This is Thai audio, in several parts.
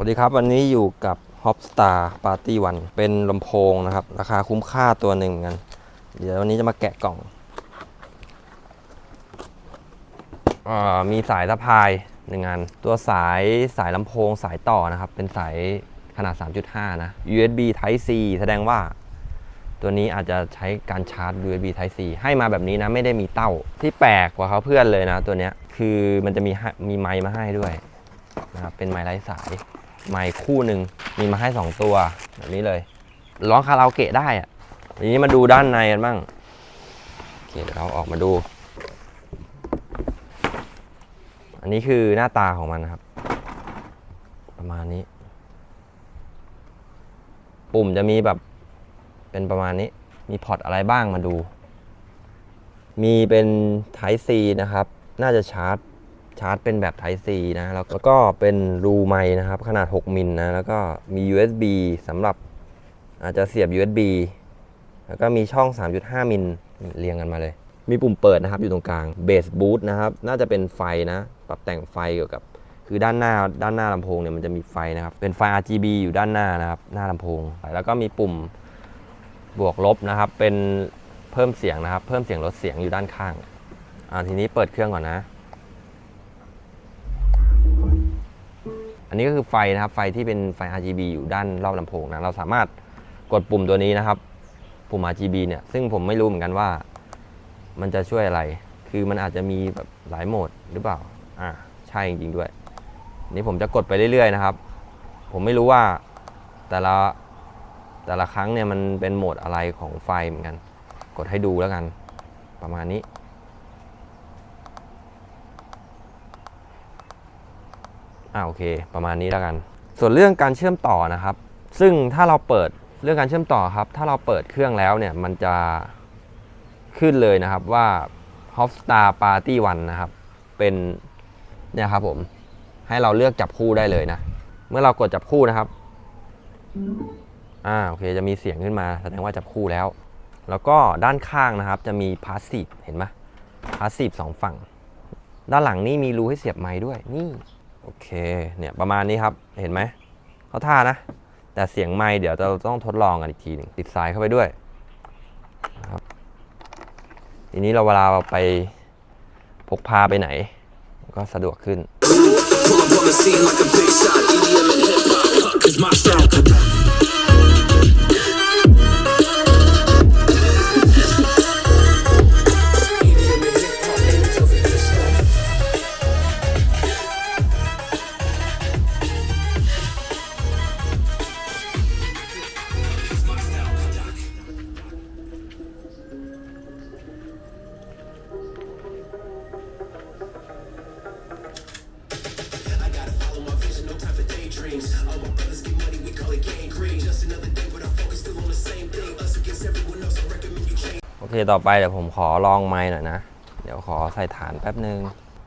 วัสดีครับ วันนี้อยู่กับ Hopstar Party One เป็นลำโพงนะครับ ราคาคุ้มค่าตัวหนึ่งเหมือนกัน เดี๋ยววันนี้จะมาแกะกล่องอมีสายสะพายหนึ่งอัน ตัวสายสายลำโพงสายต่อนะครับ เป็นสายขนาด 3.5 นะ USB Type C แสดงว่าตัวนี้อาจจะใช้การชาร์จ USB Type C ให้มาแบบนี้นะ ไม่ได้มีเต้าที่แปลกกว่าเขาเพื่อนเลยนะ ตัวเนี้ยคือมันจะมีมีไมค์มาให้ด้วยนะครับเป็นไม้ไร้สาย ไม้คู่หนึ่งมีมาให้ 2 ตัวแบบนี้เลยร้องคาราโอเกะได้อะทีนี้มาดูด้านในกันบ้างโอเคเดี๋ยวเราออกมาดู อันนี้คือหน้าตาของมันนะครับ ประมาณนี้ ปุ่มจะมีแบบเป็นประมาณนี้ มีพอร์ตอะไรบ้างมาดู มีเป็น Type C นะครับ น่าจะชาร์จ ชาร์จเป็นแบบ Type C นะ แล้วก็เป็นรูไมค์นะครับ ขนาด 6 มิลนะ แล้วก็มี USB สำหรับอาจจะเสียบ USB แล้วก็มีช่อง 3.5 มิลเรียงกันมาเลย มีปุ่มเปิดนะครับอยู่ตรงกลาง Base Boost นะครับ น่าจะเป็นไฟนะ ปรับแต่งไฟเกี่ยวกับ คือด้านหน้าด้านหน้าลำโพงเนี่ยมันจะมีไฟนะครับ เป็นไฟ RGB อยู่ด้านหน้านะครับ หน้าลำโพง แล้วก็มีปุ่มบวกลบนะครับ เป็นเพิ่มเสียงนะครับ เพิ่มเสียงลดเสียงอยู่ด้านข้าง อ่าทีนี้เปิดเครื่องก่อนนะ อันนี้ก็คือไฟนะครับ ไฟที่เป็นไฟ RGB อยู่ด้านรอบลำโพงนะ เราสามารถกดปุ่มตัวนี้นะครับ ปุ่ม RGB เนี่ย ซึ่งผมไม่รู้เหมือนกันว่า มันจะช่วยอะไร คือมันอาจจะมีแบบหลายโหมดหรือเปล่า อ่า ใช่จริงๆด้วย นี่ผมจะกดไปเรื่อยๆนะครับ ผมไม่รู้ว่าแต่ละแต่ละครั้งเนี่ยมันเป็นโหมดอะไรของไฟเหมือนกัน กดให้ดูแล้วกัน ประมาณนี้ อ่าโอเค ประมาณนี้แล้วกัน ส่วนเรื่องการเชื่อมต่อนะครับ ซึ่งถ้าเราเปิดเรื่องการเชื่อมต่อครับ ถ้าเราเปิดเครื่องแล้วเนี่ยมันจะขึ้นเลยนะครับว่า Hopstar Party One นะครับ เป็นเนี่ยครับผมให้เราเลือกจับคู่ได้เลยนะ เมื่อเรากดจับคู่นะครับอ่าโอเคจะมีเสียงขึ้นมาแสดงว่าจับคู่แล้ว แล้วก็ด้านข้างนะครับ จะมีพาสซีฟเห็นไหมพาสซีฟสองฝั่ง ด้านหลังนี่มีรูให้เสียบไม้ด้วยนี่ โอเค เนี่ยประมาณนี้ครับ เห็นไหม เขาท่านะ แต่เสียงไม่เดี๋ยวเราต้องทดลองกันอีกทีหนึ่งติดสายเข้าไปด้วยครับทีนี้เราเวลาเราไปพกพาไปไหน ก็สะดวกขึ้น เคต่อไปเดี๋ยวผมขอลองไม้หน่อยนะ เดี๋ยวขอใส่ฐานแป๊บนึง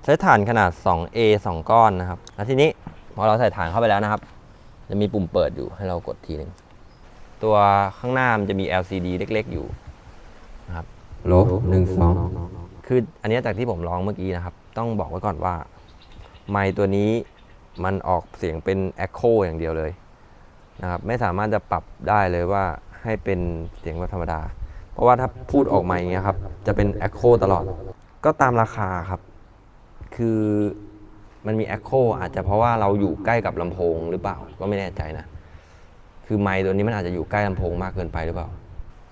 ใช้ฐานขนาด 2A 2 ก้อนนะครับ แล้วทีนี้พอเราใส่ฐานเข้าไปแล้วนะครับ จะมีปุ่มเปิดอยู่ให้เรากดทีหนึ่งตัวข้างหน้ามันจะมี LCD เล็กๆอยู่นะครับโลหนึ่งสองคืออันนี้จากที่ผมลองเมื่อกี้นะครับ ต้องบอกไว้ก่อนว่า ไมค์ตัวนี้มันออกเสียงเป็น Echo อย่างเดียวเลยนะครับ ไม่สามารถจะปรับได้เลยว่าให้เป็นเสียงแบบธรรมดา เพราะว่าถ้าพูดออกมาอย่างเงี้ยครับ จะเป็น Echo ตลอด ก็ตามราคาครับ คือมันมี Echo อาจจะเพราะว่าเราอยู่ใกล้กับลำโพงหรือเปล่า ก็ไม่แน่ใจนะ คือไมค์ตัวนี้มันอาจจะอยู่ใกล้ลำโพงมากเกินไปหรือเปล่า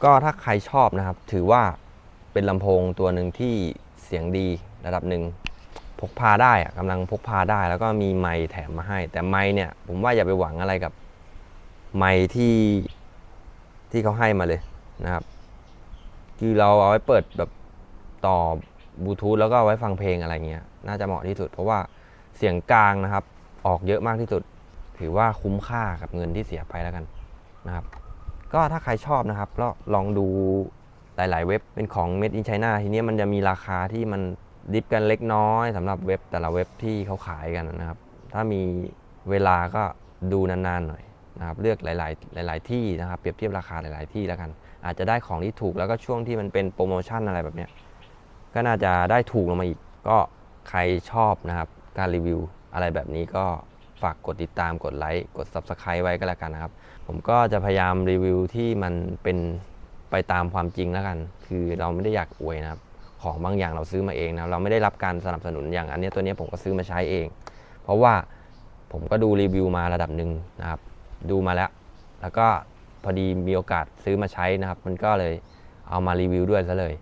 ก็ถ้าใครชอบนะครับ ถือว่าเป็นลำโพงตัวหนึ่งที่เสียงดีระดับหนึ่งพกพาได้อะกำลังพกพาได้ แล้วก็มีไมค์แถมมาให้ แต่ไมค์เนี่ย ผมว่าอย่าไปหวังอะไรกับไมค์ที่ที่เขาให้มาเลยนะครับ คือเราเอาไว้เปิดแบบต่อบลูทูธแล้วก็เอาไว้ฟังเพลงอะไรเงี้ยน่าจะเหมาะที่สุด เพราะว่าเสียงกลางนะครับ ออกเยอะมากที่สุด ถือว่าคุ้มค่ากับเงินที่เสียไปแล้วกันนะครับ ก็ถ้าใครชอบนะครับก็ลองดูหลาย ๆ เว็บเป็นของ Made in China ทีนี้มันจะมีราคาที่มันดิฟกันเล็กน้อยสำหรับเว็บแต่ละเว็บที่เขาขายกันนะครับ ถ้ามีเวลาก็ดูนาน ๆ หน่อย นะครับเลือกหลาย ๆ หลาย ๆ ที่นะครับเปรียบเทียบราคาหลาย ๆ ที่แล้วกัน อาจจะได้ของที่ถูกแล้วก็ช่วงที่มันเป็นโปรโมชั่นอะไรแบบเนี้ยก็น่าจะได้ถูกลงมาอีก ก็ใครชอบนะครับ การรีวิวอะไรแบบนี้ก็ฝากกดติดตามกดไลค์กด Subscribe ไว้ก็แล้วกันนะครับ ผมก็จะพยายามรีวิวที่มันเป็นไปตามความจริงแล้วกัน คือเราไม่ได้อยากอวยนะครับ ของบางอย่างเราซื้อมาเองนะเราไม่ได้รับการสนับสนุนอย่างอันนี้ตัวนี้ผมก็ซื้อมาใช้เอง เพราะว่าผมก็ดูรีวิวมาระดับหนึ่งนะครับ ดูมาแล้ว แล้วก็พอดีมีโอกาสซื้อมาใช้นะครับ มันก็เลยเอามารีวิวด้วยซะเลย